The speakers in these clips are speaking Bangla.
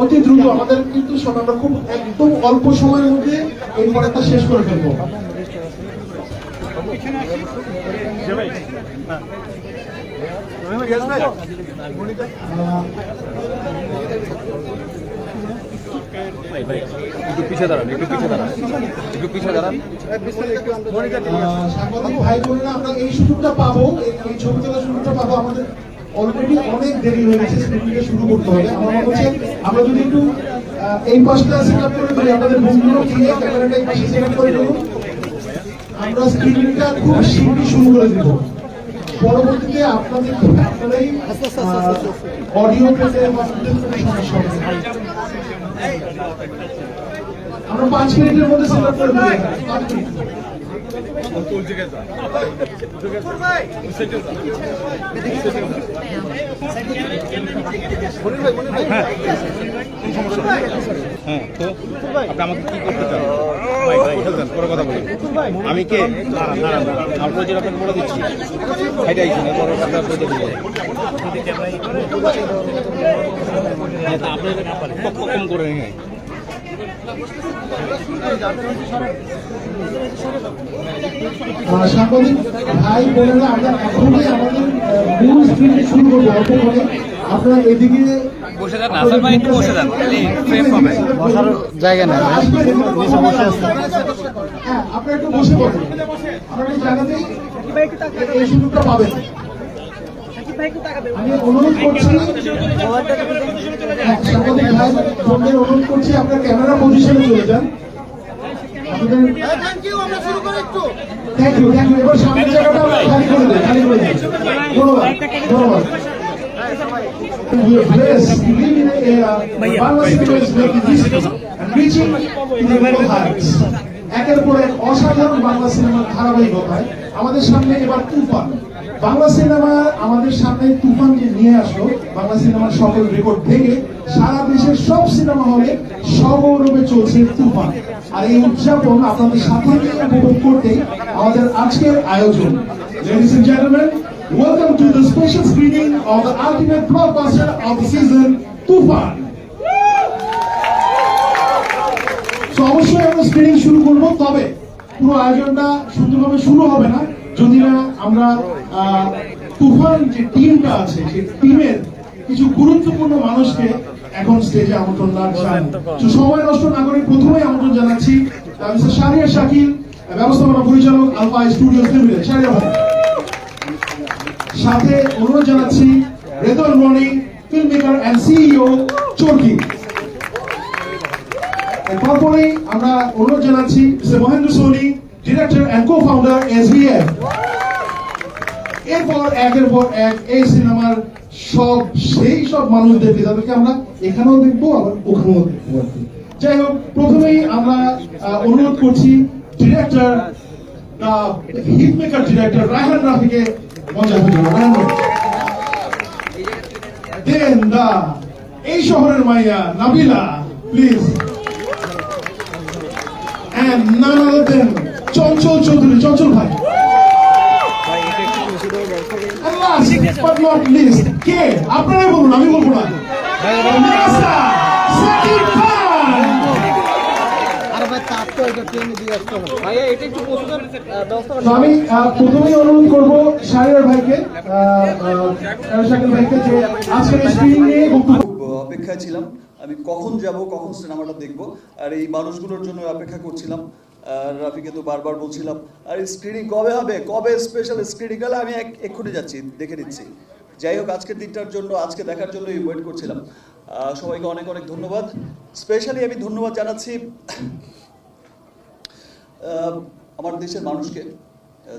অতি দ্রুত আমাদের কিন্তু আমরা খুব একদম অল্প সময়ের মধ্যে এই পড়াটা শেষ করে ফেলব। আমরা এই সুযোগটা পাবো এই ছবি তোলার সুযোগটা পাবো আমাদের। অলরেডি অনেক দেরি হয়ে গেছে স্ক্রিনিংটা শুরু করতে হবে। আমার হচ্ছে আমরা যদি একটু এই পাশটা সেট আপ করে দিই আপনাদের বন্ধুগুলো দিয়ে ক্যামেরাটা এই পাশে সেট করে দেবো আমরা স্ক্রিনিংটা খুব শীঘ্রই শুরু করে দেবো। পরবর্তীতে আপনাদের আপনারাই অডিও পেতে আমরা পাঁচ মিনিটের মধ্যে সেট আপ করে দিই পাঁচ মিনিট। হ্যাঁ তো আমাকে কি করতে ভাই পরে কথা বলি আমি কে বলে দিচ্ছি পরে আপনার কম করে আহ, সাংবাদিক ভাই বোনেরা আমরা এখনই আমাদের মূল স্ক্রিনে শুরু করব অল্প করে। আপনারা এদিকে বসে যান নাসার ভাই একটু বসে যান ফ্রেম হবে। বসার জায়গা নেই নিচে বসে হ্যাঁ আপনারা একটু বসে পড়েন আপনারা একটু এই সুযোগটা পাবেন। আমি অনুরোধ করছি। সাংবাদিক ভাই বোনদের অনুরোধ করছি আপনার ক্যামেরা পজিশনে চলে যান। থ্যাংক ইউ থ্যাংক ইউ এবার সামনের জায়গাটা খালি করে দেন খালি করে দেন ধন্যবাদ ধন্যবাদ। We are blessed to live in an era where Bangla is making history and reaching incredible heights. একের পর এক অসাধারণ বাংলা সিনেমার ধারাবাহিকতায় আমাদের সামনে এবার তুফান। বাংলা সিনেমা আমাদের সামনে তুফান যে নিয়ে আসলো। বাংলা সিনেমার সকল রেকর্ড ভেঙে সারা দেশের সব সিনেমা হলে সগৌরবে চলছে তুফান। আর এই উদযাপন আপনাদের সাথে উপভোগ করতে আমাদের আজকের আয়োজন। Ladies and gentlemen, welcome to the special screening of the ultimate blockbuster of the season, Tufan. তো অবশ্যই আমরা স্ক্রিনিং শুরু করব, তবে পুরো আয়োজনটা সুন্দরভাবে শুরু হবে না। যদি না আমরা তুফান যে টিমটা আছে, সেই টিমের কিছু গুরুত্বপূর্ণ মানুষকে এখন স্টেজে আমন্ত্রণ না তো সময় নষ্ট না করে প্রথমেই আমন্ত্রণ জানাচ্ছি শাহরিয়ার শাকিল, ব্যবস্থাপনা পরিচালক আলফা স্টুডিওস লিমিটেড। শাহরিয়ার ভাই। সাথে অনুরোধ জানাচ্ছি রেদল মনি film maker and CEO Chorki. তারপরেই আমরা অনুরোধ জানাচ্ছি Mahendra Soni, director and co founder SVF এরপর একের পর এক এই সিনেমার সব, সেই সব মানুষদেরকে যাদেরকে আমরা এখানেও দেখব, আবার ওখানেও দেখব আর কি। যাই হোক, প্রথমেই আমরা অনুরোধ করছি director hit maker director Raihan রাফিকে মজা হয়ে দেন দা, এই শহরের মাইয়া Nabila please and none other than Chanchal Chowdhury Chanchal ভাই And last but not least, কে? আপনারাই বলুন আমি বলব না। সাকিব খান আমি প্রথমেই অনুরোধ করব শাহরিয়ার ভাইকে আহ, আহ, ভাইকে যে আজকের স্ক্রিনিং নিয়ে অপেক্ষায় ছিলাম। আমি কখন যাব, কখন সিনেমাটা দেখব, আর এই মানুষগুলোর জন্য অপেক্ষা করছিলাম। রাফিকে তো বারবার বলছিলাম, আর স্ক্রিনিং কবে হবে? কবে স্পেশাল স্ক্রিনিং হলে আমি এক- এক্ষুনি যাচ্ছি, দেখে নিচ্ছি। যাই হোক, আজকের দিনটার জন্য, আজকে দেখার জন্যই ওয়েট করছিলাম। সবাইকে অনেক অনেক ধন্যবাদ। স্পেশালি আমি ধন্যবাদ জানাচ্ছি আমার দেশের মানুষকে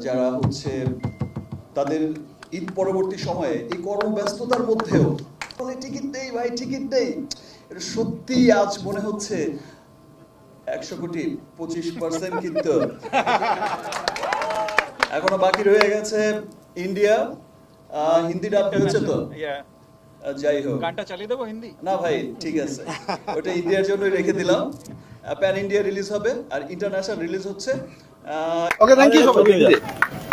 যারা হচ্ছে তাদের ঈদ পরবর্তী সময়ে এই কর্মব্যস্ততার মধ্যেও টিকিট নেই ভাই, টিকিট নেই। এটা সত্যি আজ মনে হচ্ছে একশো কোটি পঁচিশ পার্সেন্ট কিন্তু। এখনও বাকি রয়ে গেছে ইন্ডিয়া। আহ, হিন্দি ডাব হয়েছে তো? যাই হোক। গানটা চালিয়ে দেবো হিন্দি? না ভাই ঠিক আছে। ওটা ইন্ডিয়ার জন্যই রেখে দিলাম। প্যান ইন্ডিয়া রিলিজ হবে আর ইন্টারন্যাশনাল রিলিজ হচ্ছে। Okay thank you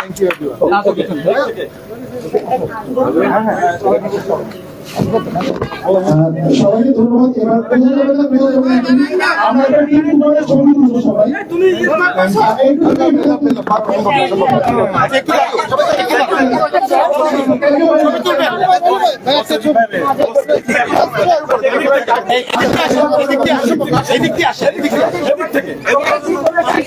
thank you সবাইকে ধন্যবাদ এবার। আমরা একটা টিম করে ছবি তুলবো সবাই আহ, একটু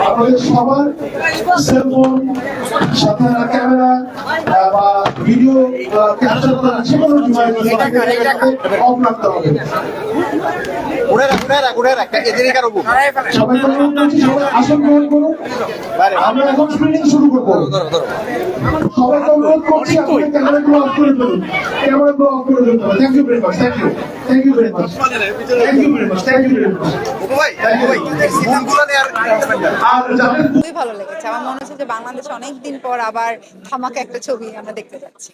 আপনাদের সবার সেলফোন সাথে ক্যামেরা বা ভিডিও ক্যাপচার করা যে কোনো ডিভাইস অফ রাখতে হবে। সবাই সবাই আসন গ্রহণ করুন। আমরা এখন শুরু করব। অনুরোধ করছি ক্যামেরাগুলো অফ করে ক্যামেরাগুলো অফ করে thank you very much thank you thank you very much thank you very much thank you very much খুবই ভালো লেগেছে। আমার মনে হচ্ছে যে বাংলাদেশে অনেক দিন পর আবার ধামাকা একটা ছবি আমরা দেখতে যাচ্ছি।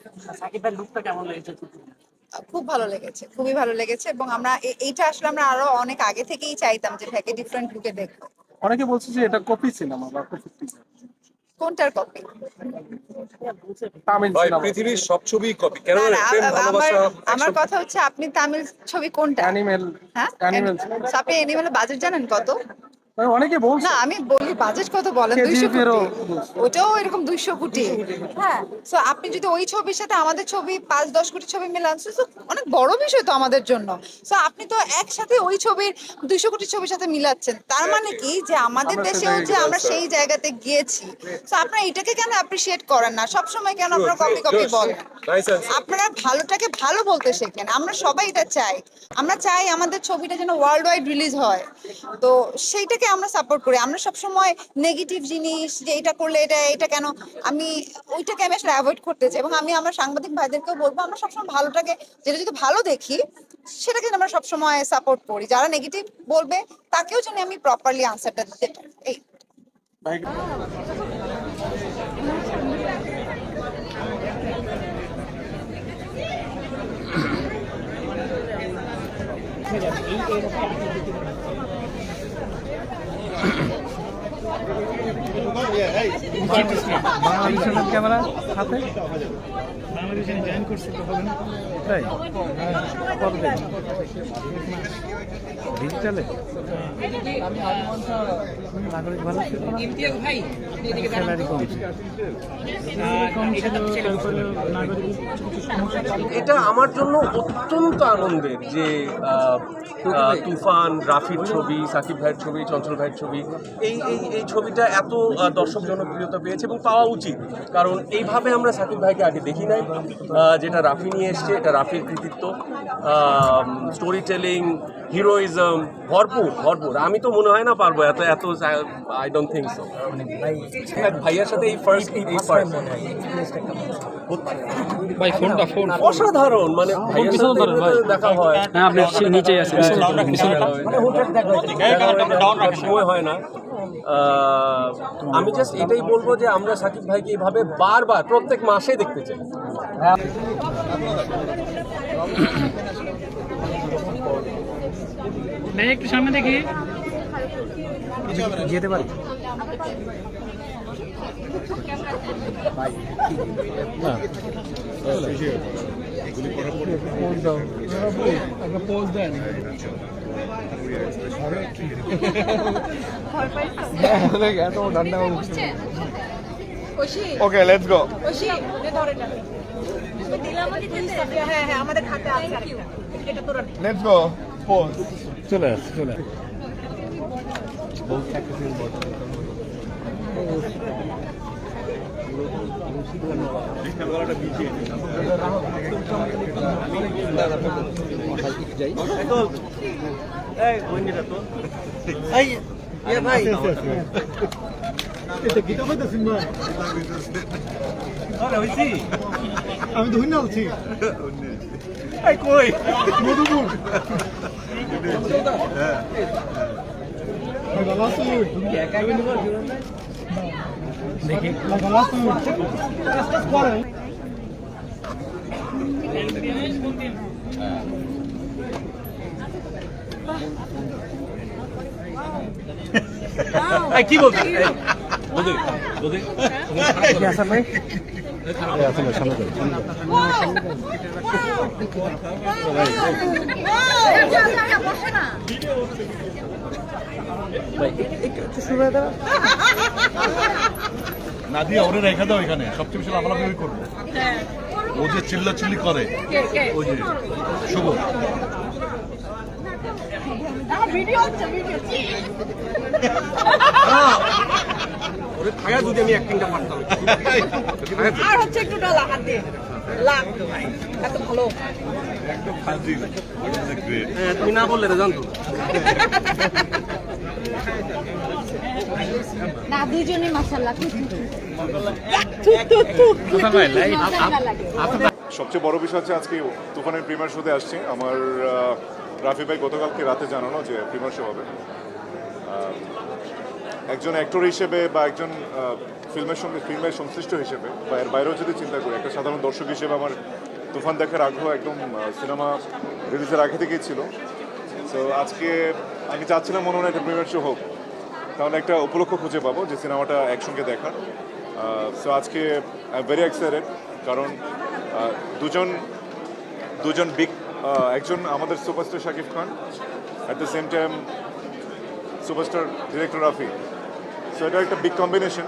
খুব ভালো লেগেছে খুবই ভালো লেগেছে এবং আমরা এইটা আসলে আমরা আরও অনেক আগে থেকেই চাইতাম যে ভ্যাকে ডিফারেন্ট লুকে দেখব। অনেকে বলছে যে এটা কপি সিনেমা বা কপি কোনটার কপি পৃথিবীর সব ছবি কপি কেন আমার আমার কথা হচ্ছে আপনি তামিল ছবি কোনটা? অ্যানিমেল হ্যাঁ? অ্যানিমেল So, আপনি এনিমেলের বাজেট জানেন কত? অনেকে বলছে না আমি বলি বাজেট কত বলেন? KGF দুইশো এরও কোটি। ওটাও এরকম দুইশো কোটি। হ্যাঁ আপনি যদি ওই ছবির সাথে আমাদের ছবি পাঁচ দশ কোটি ছবি মিলান অনেক বড় বিষয় তো আমাদের জন্য। তো আপনি তো একসাথে ওই ছবির দুইশো কোটি ছবির সাথে মিলাচ্ছেন। তার মানে কি? যে আমাদের আমরা দেশেও যে আমরা সেই জায়গাতে গিয়েছি। তো আপনারা এটাকে কেন অ্যাপ্রিসিয়েট করেন না? সবসময় কেন আপনারা কপি কপি বলেন? আপনারা ভালোটাকে ভালো বলতে শেখেন। আমরা সবাই এটা চাই। আমরা চাই আমাদের ছবিটা যেন ওয়ার্ল্ড ওয়াইড রিলিজ হয়। তো সেইটাকে আমরা সাপোর্ট করি। আমরা সবসময় নেগেটিভ জিনিস যে এটা করলে এটা এটা কেন? আমি ওইটাকে আমি আসলে অ্যাভয়েড করতে চাই এবং আমি আমার সাংবাদিক ভাইদেরকেও বলব, আমরা সবসময় ভালোটাকে, যেটা যদি ভালো দেখি, সেটাকে আমরা সবসময় সাপোর্ট করি। যারা নেগেটিভ বলবে, তাকেও যেন আমি প্রপারলি আনসারটা দিতে পারি। এই বাংলাদেশের ক্যামেরা হাতে তাই কবে ডিজিটালে? নাগরিক ভালো স্যালারি এটা আমার জন্য অত্যন্ত আনন্দের যে তুফান রাফির ছবি সাকিব ভাইয়ের ছবি চঞ্চল ভাইয়ের ছবি এই এই এই ছবিটা এত দর্শক জনপ্রিয়তা পেয়েছে এবং পাওয়া উচিত। কারণ এইভাবে আমরা সাকিব ভাইকে আগে দেখি নাই যেটা রাফি নিয়ে এসছে এটা রাফির কৃতিত্ব স্টোরি টেলিং হিরোইজম ভরপুর ভরপুর। আমি তো মনে হয় না পারব এত এত আই ডোন্ট থিঙ্ক সো ভাইয়ার সাথে এই ফার্স্ট এই ফার্স্ট ভাই ফোনটা ফোন অসাধারণ মানে ভাইয়ের সাথে ভাই। দেখা হয়। হ্যাঁ আপনি নিচেই আছেন সময় হয় না। আমি জাস্ট এটাই বলব যে আমরা সাকিব ভাইকে এইভাবে বারবার প্রত্যেক মাসে দেখতে চাই। ভাই একটু সামনে দেখি। যেতে পারি? ওকে লেটস গো হ্যাঁ হ্যাঁ আমাদের খাতে আছে এটা তোরা লেটস গো পোজ চলে আসছে চলে আসছে। আমি তো হইনা এই কই মধুপুর আছো দেখি। ভালো আছো পরে এই কি বলছেন না দিয়ে ওরে রেখে দাও এখানে। সবচেয়ে বেশি লাফালাফি করব। ও যে চিল্লা চিল্লি করে। ওই যে শুভ। ওরে থাকা যদি আমি অ্যাক্টিংটা পারতাম আর হচ্ছে একটু ডালা হাত। দিয়ে এত ভালো। হ্যাঁ, তুমি না বললে রে জানতো। সবচেয়ে বড় বিষয় হচ্ছে আজকে তুফানের প্রিমিয়ার শোতে আসছি। আমার রাফি ভাই গতকালকে রাতে জানানো যে প্রিমিয়ার শো হবে। একজন অ্যাক্টর হিসেবে বা একজন ফিল্মের সঙ্গে ফিল্মের সংশ্লিষ্ট হিসেবে বা এর বাইরেও যদি চিন্তা করি, একটা সাধারণ দর্শক হিসেবে আমার তুফান দেখার আগ্রহ একদম সিনেমা রিলিজের আগে থেকেই ছিল। সো আজকে আমি চাচ্ছিলাম মনে হয় একটা প্রিমিয়ার শো হোক। তাহলে একটা উপলক্ষ খুঁজে পাবো যে সিনেমাটা একসঙ্গে দেখার। সো আজকে আই ভেরি এক্সাইটেড কারণ দুজন দুজন বিগ একজন আমাদের superstar Shakib Khan at the same time superstar director Rafi. So এটা একটা বিগ কম্বিনেশন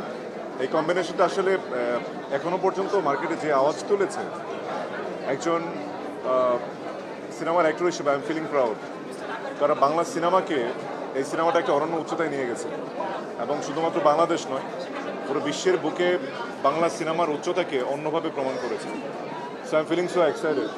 এই কম্বিনেশনটা আসলে আহ, এখনও পর্যন্ত মার্কেটে যে আওয়াজ তুলেছে একজন সিনেমার অ্যাক্টর হিসেবে আই এম ফিলিং প্রাউড কারণ বাংলা সিনেমাকে এই সিনেমাটা একটা অনন্য উচ্চতায় নিয়ে গেছে। এবং শুধুমাত্র বাংলাদেশ নয়, পুরো বিশ্বের বুকে বাংলা সিনেমার উচ্চতাকে অন্যভাবে প্রমাণ করেছে। So I am feeling so excited